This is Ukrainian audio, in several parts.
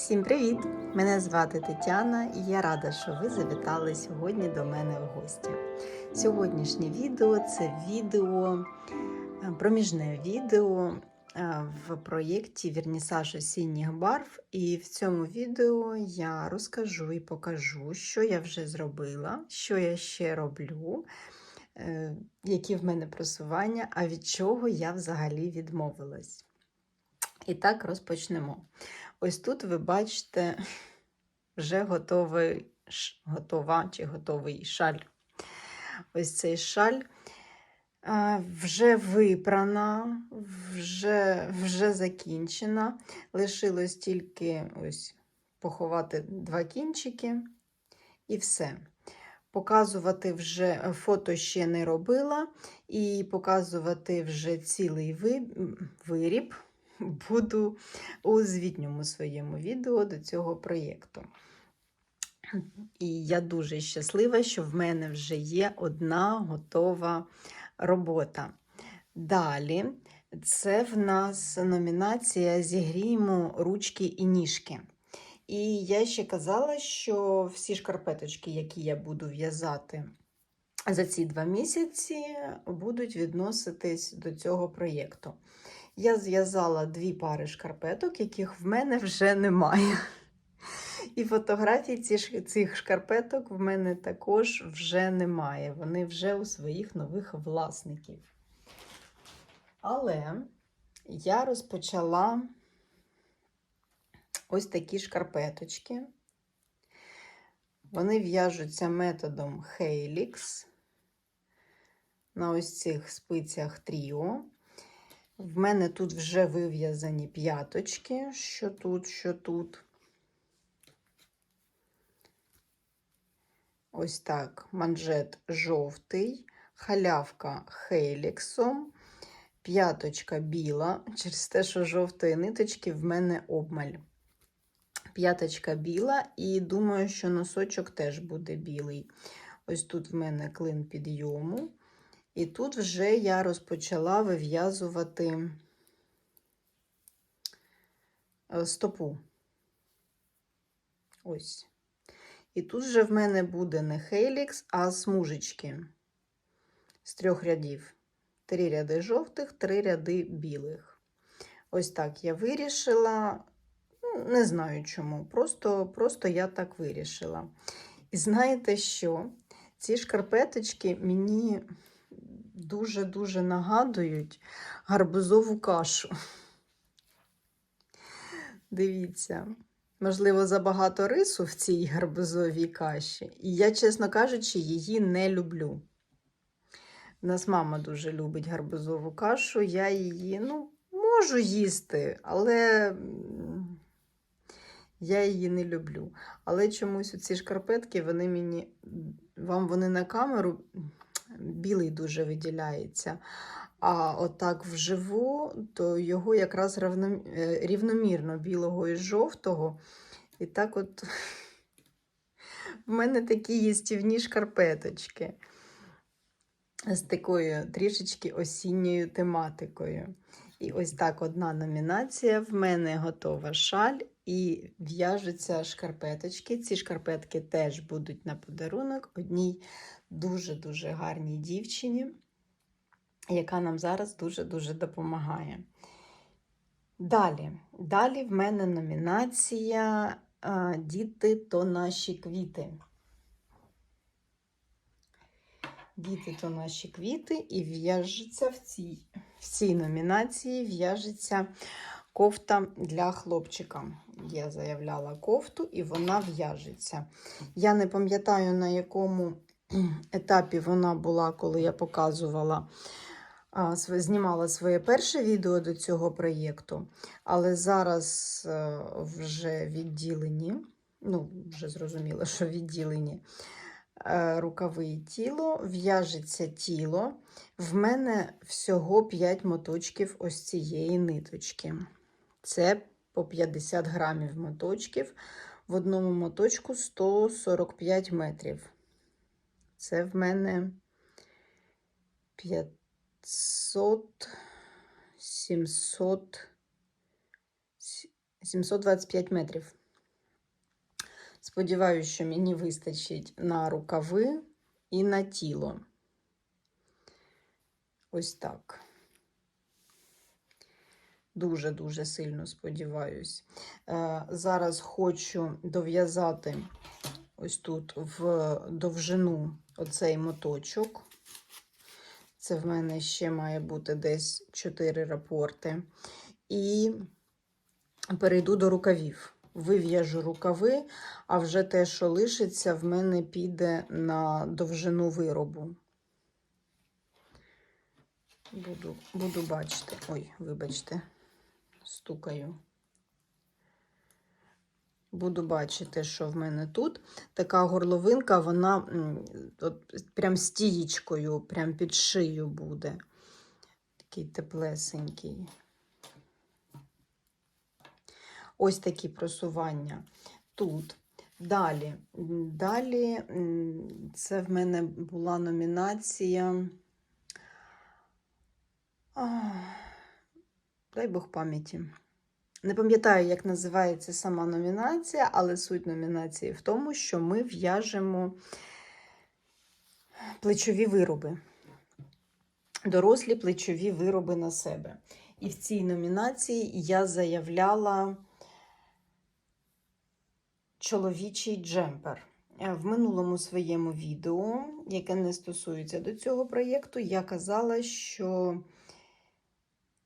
Всім привіт! Мене звати Тетяна і я рада, що ви завітали сьогодні до мене в гості. Сьогоднішнє відео це відео, е, проміжне відео е, в проєкті Вірнісаж осінніх барв. І в цьому відео я розкажу і покажу, що я вже зробила, що я ще роблю, е, які в мене просування, а від чого я взагалі відмовилась. І так розпочнемо. Ось тут ви бачите вже готовий, готова чи готовий шаль. Ось цей шаль вже випрана, вже, вже закінчена. Лишилось тільки ось поховати два кінчики і все. Показувати вже е, фото ще не робила, і показувати вже цілий ви- виріб буду у звітньому своєму відео до цього проєкту. І я дуже щаслива, що в мене вже є одна готова робота. Далі це в нас номінація Зігріємо ручки і ніжки. І я ще казала, що всі шкарпеточки, які я буду в'язати за ці два місяці, будуть відноситись до цього проєкту. Я зв'язала дві пари шкарпеток, яких в мене вже немає. І фотографій цих шкарпеток в мене також вже немає. Вони вже у своїх нових власників. Але я розпочала ось такі шкарпеточки. Вони в'яжуться методом Helix на ось цих спицях Тріо. В мене тут вже вив'язані п'яточки, що тут, що тут. Ось так, манжет жовтий, халявка хейліксом, п'яточка біла, через те, що жовтої ниточки в мене обмаль. П'яточка біла, і думаю, що носочок теж буде білий. Ось тут в мене клин підйому. І тут вже я розпочала вив'язувати е, стопу. Ось. І тут вже в мене буде не хейлікс, а смужечки з трьох рядів. Три ряди жовтих, три ряди білих. Ось так я вирішила. Ну, Не знаю чому. Просто, просто я так вирішила. І знаєте що? Ці шкарпеточки мені дуже-дуже нагадують гарбузову кашу. Дивіться, можливо, забагато рису в цій гарбузовій каші. І я, чесно кажучи, її не люблю. У нас мама дуже любить гарбузову кашу. Я її, ну, можу їсти, але я її не люблю. Але чомусь ці шкарпетки, вони мені, вам вони на камеру білий дуже виділяється. А отак вживу, то його якраз е, рівномірно білого і жовтого. І так от в мене такі їстівні шкарпеточки з такою трішечки осінньою тематикою. І ось так одна номінація. В мене готова шаль і в'яжуться шкарпеточки. Ці шкарпетки теж будуть на подарунок одній дуже-дуже гарній дівчині, яка нам зараз дуже-дуже допомагає. Далі, далі в мене номінація Діти то наші квіти. Діти то наші квіти, і в'яжеться в цій, в цій номінації в'яжеться кофта для хлопчика. Я заявляла кофту, і вона в'яжеться. Я не пам'ятаю, на якому етапі вона була, коли я показувала, знімала своє перше відео до цього проєкту, але зараз е, вже відділені, ну, вже зрозуміло, що відділені е, рукави і тіло, в'яжеться тіло. В мене всього 5 моточків ось цієї ниточки. Це по 50 грамів моточків. В одному моточку 145 метрів. Це в мене 500, 700, 725 метрів. Сподіваюся, що мені вистачить на рукави і на тіло. Ось так. Дуже-дуже сильно сподіваюсь. Е, зараз хочу дов'язати ось тут в довжину оцей моточок. Це в мене ще має бути десь 4 рапорти. І перейду до рукавів. Вив'яжу рукави, а вже те, що лишиться, в мене піде на довжину виробу. Буду, буду бачити. Ой, вибачте, стукаю. Буду бачити, що в мене тут. Така горловинка, вона от, прям стієчкою, прям під шию буде. Такий теплесенький. Ось такі просування тут. Далі, далі це в мене була номінація. Ах, Дай Бог пам'яті. Не пам'ятаю, як називається сама номінація, але суть номінації в тому, що ми в'яжемо плечові вироби. Дорослі плечові вироби на себе. І в цій номінації я заявляла чоловічий джемпер. Е, В минулому своєму відео, яке не стосується до цього проєкту, я казала, що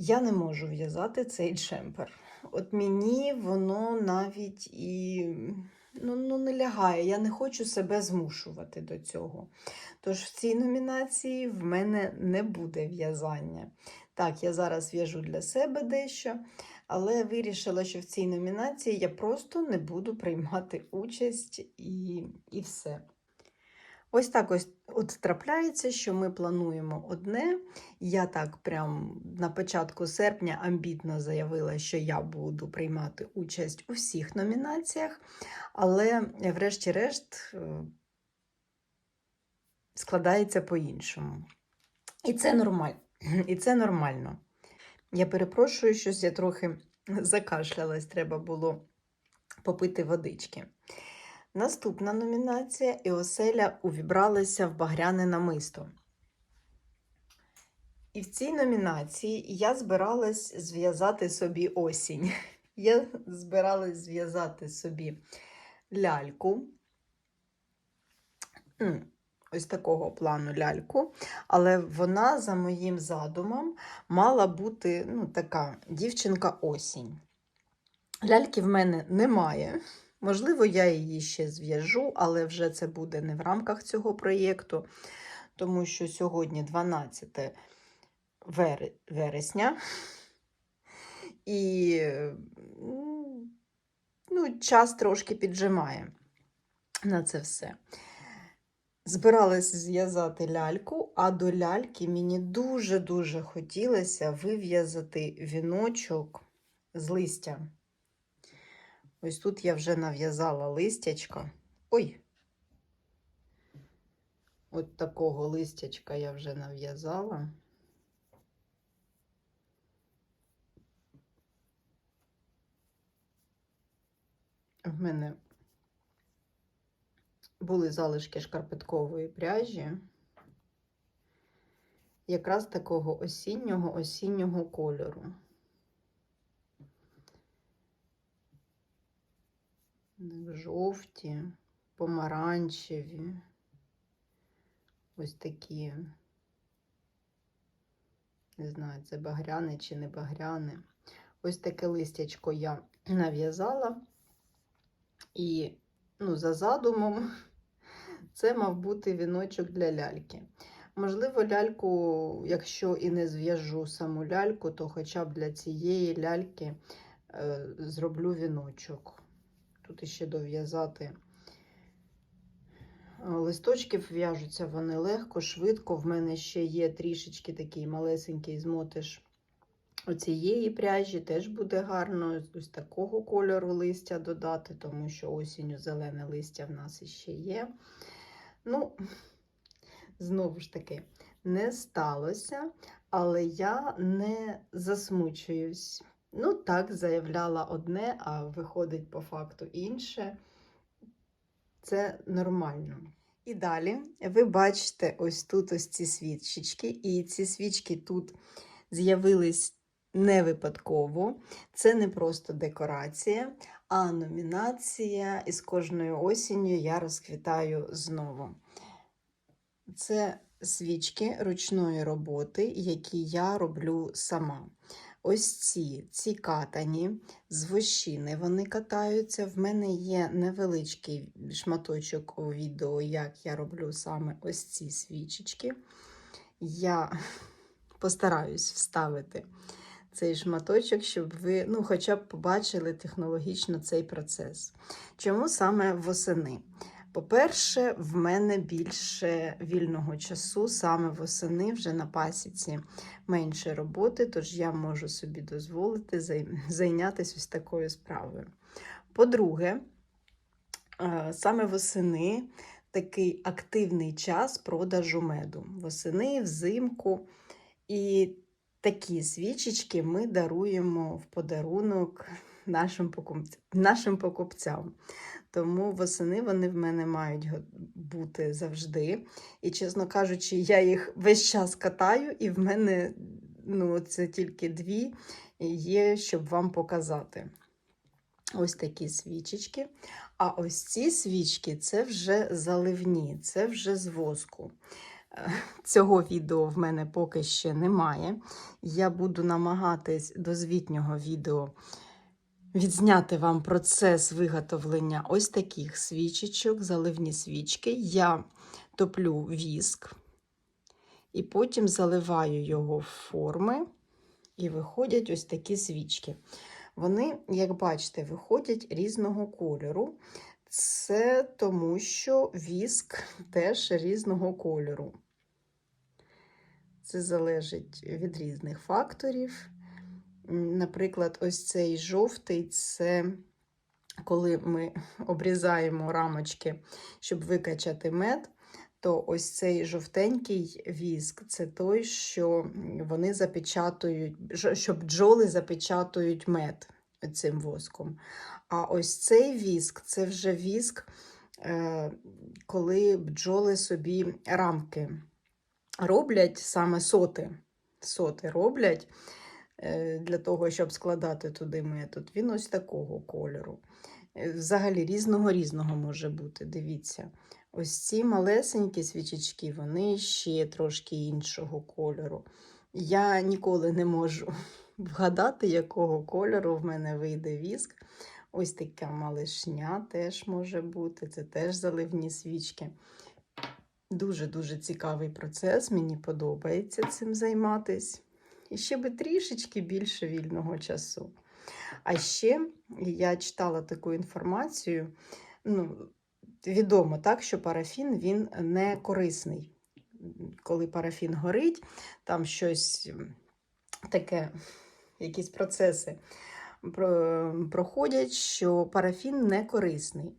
я не можу в'язати цей джемпер. От мені воно навіть і ну, ну, не лягає. Я не хочу себе змушувати до цього. Тож в цій номінації в мене не буде в'язання. Так, я зараз в'яжу для себе дещо, але вирішила, що в цій номінації я просто не буду приймати участь і, і все. Ось так ось от трапляється, що ми плануємо одне. Я так прям на початку серпня амбітно заявила, що я буду приймати участь у всіх номінаціях, але врешті-решт е, складається по-іншому. І це нормально. І це нормально. Я перепрошую, щось я трохи закашлялась, треба було попити водички. Наступна номінація і оселя увібралася в багряне намисто. І в цій номінації я збиралась зв'язати собі осінь. Я збиралась зв'язати собі ляльку. Ось такого плану ляльку, але вона, за моїм задумом, мала бути ну, така дівчинка осінь. Ляльки в мене немає. Можливо, я її ще зв'яжу, але вже це буде не в рамках цього проєкту, тому що сьогодні 12 вер- вересня. І ну, час трошки піджимає на це все. Збиралась зв'язати ляльку, а до ляльки мені дуже-дуже хотілося вив'язати віночок з листя. Ось тут я вже нав'язала листячка. Ой! От такого листячка я вже нав'язала. В мене були залишки шкарпеткової пряжі. Якраз такого осіннього осіннього кольору. Жовті, помаранчеві, ось такі, не знаю, це багряне чи не багряне. Ось таке листячко я нав'язала. І ну, за задумом це мав бути віночок для ляльки. Можливо, ляльку, якщо і не зв'яжу саму ляльку, то хоча б для цієї ляльки е, зроблю віночок. Тут іще дов'язати е, листочки в'яжуться вони легко, швидко. В мене ще є трішечки такий малесенький змотиш оцієї пряжі, теж буде гарно ось такого кольору листя додати, тому що осінню зелене листя в нас іще є. Ну, знову ж таки, не сталося, але я не засмучуюсь. Ну, так, заявляла одне, а виходить по факту інше. Це нормально. І далі ви бачите ось тут ось ці свічечки, і ці свічки тут з'явились не випадково. Це не просто декорація, а номінація. І з кожною осінню я розквітаю знову. Це свічки ручної роботи, які я роблю сама. Ось ці, ці катані з вощини вони катаються. В мене є невеличкий шматочок у відео, як я роблю саме ось ці свічечки. Я постараюсь вставити цей шматочок, щоб ви ну, хоча б побачили технологічно цей процес. Чому саме восени? По-перше, в мене більше вільного часу, саме восени вже на пасіці менше роботи, тож я можу собі дозволити зайнятися ось такою справою. По-друге, е, саме восени такий активний час продажу меду. Восени, взимку. І такі свічечки ми даруємо в подарунок нашим покупцям. Тому восени вони в мене мають бути завжди. І, чесно кажучи, я їх весь час катаю, і в мене ну, це тільки дві є, щоб вам показати. Ось такі свічечки. А ось ці свічки це вже заливні, це вже з воску. Е, цього відео в мене поки ще немає. Я буду намагатись до звітнього відео відзняти вам процес виготовлення ось таких свічечок, заливні свічки. Я топлю віск і потім заливаю його в форми, і виходять ось такі свічки. Вони, як бачите, виходять різного кольору. Це тому, що віск теж різного кольору. Це залежить від різних факторів. Наприклад, ось цей жовтий це коли ми обрізаємо рамочки, щоб викачати мед, то ось цей жовтенький віск це той, що вони запечатують, що бджоли запечатують мед цим воском. А ось цей віск це вже віск, е, коли бджоли собі рамки роблять саме соти. Соти роблять. Е, для того, щоб складати туди метод. Він ось такого кольору. Е, взагалі різного різного може бути. Дивіться. Ось ці малесенькі свічечки, вони ще трошки іншого кольору. Я ніколи не можу вгадати, якого кольору в мене вийде віск. Ось така малишня теж може бути, це теж заливні свічки. Дуже-дуже цікавий процес, мені подобається цим займатися і ще би трішечки більше вільного часу. А ще я читала таку інформацію. ну, Відомо так, що парафін він не корисний. Коли парафін горить, там щось таке, якісь процеси проходять, що парафін не корисний.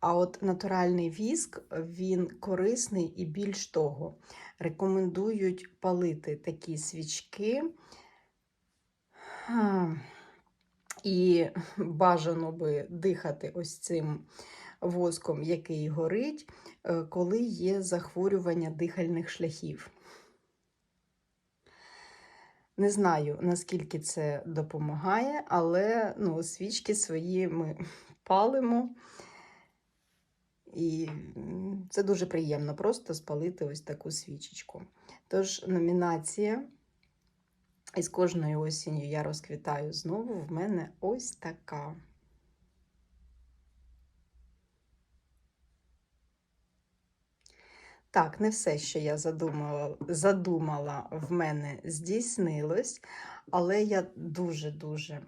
А от натуральний віск, він корисний і більш того, рекомендують палити такі свічки. І бажано би дихати ось цим воском, який горить, е, коли є захворювання дихальних шляхів. Не знаю, наскільки це допомагає, але ну, свічки свої ми палимо. І це дуже приємно просто спалити ось таку свічечку. Тож, номінація, із кожною осінню я розквітаю знову, в мене ось така. Так, не все, що я задумала, задумала, в мене здійснилось, але я дуже-дуже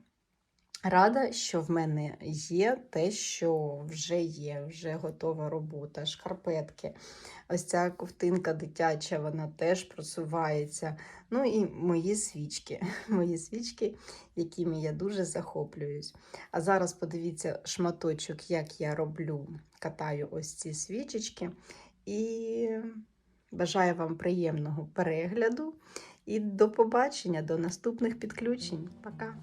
Рада, що в мене є те, що вже є, вже готова робота, шкарпетки. Ось ця ковтинка дитяча, вона теж просувається. Ну і мої свічки, мої свічки, якими я дуже захоплююсь. А зараз подивіться шматочок, як я роблю, катаю ось ці свічечки. І бажаю вам приємного перегляду і до побачення, до наступних підключень. Пока!